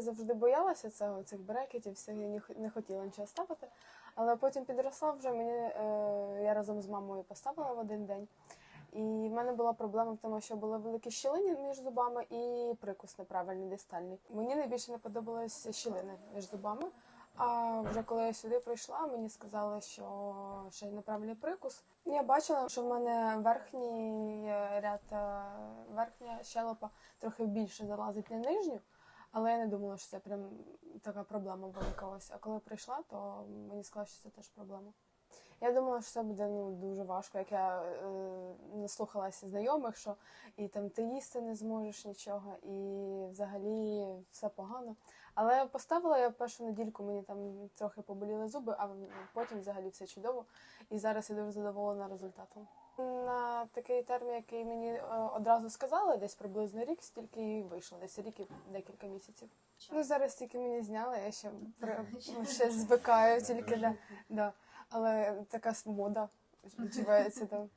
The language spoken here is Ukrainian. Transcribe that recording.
завжди боялася цього, цих брекетів, все я не хотіла нічого ставити. Але потім підросла вже мені е, я разом з мамою поставила в один день. І в мене була проблема в тому, що були великі щілини між зубами і прикус неправильний дистальний. Мені найбільше не подобалися щілини між зубами. А вже коли я сюди прийшла, мені сказали, що ще й неправильний прикус. Я бачила, що в мене верхній е, ряд, е, верхня щелепа трохи більше залазить на нижню, але я не думала, що це прям така проблема велика ось. А коли прийшла, то мені сказали, що це теж проблема. Я думала, що це буде ну, дуже важко, як я е, наслухалася знайомих, що і там ти їсти не зможеш нічого, і взагалі все погано. Але поставила я першу недільку, мені там трохи поболіли зуби, а потім взагалі все чудово. І зараз я дуже задоволена результатом. На такий термін, який мені е, одразу сказали, десь приблизно рік, стільки і вийшло, десь рік і декілька місяців. Ну зараз тільки мені зняли, я ще ще звикаю, тільки да, да. Але така мода відчувається там.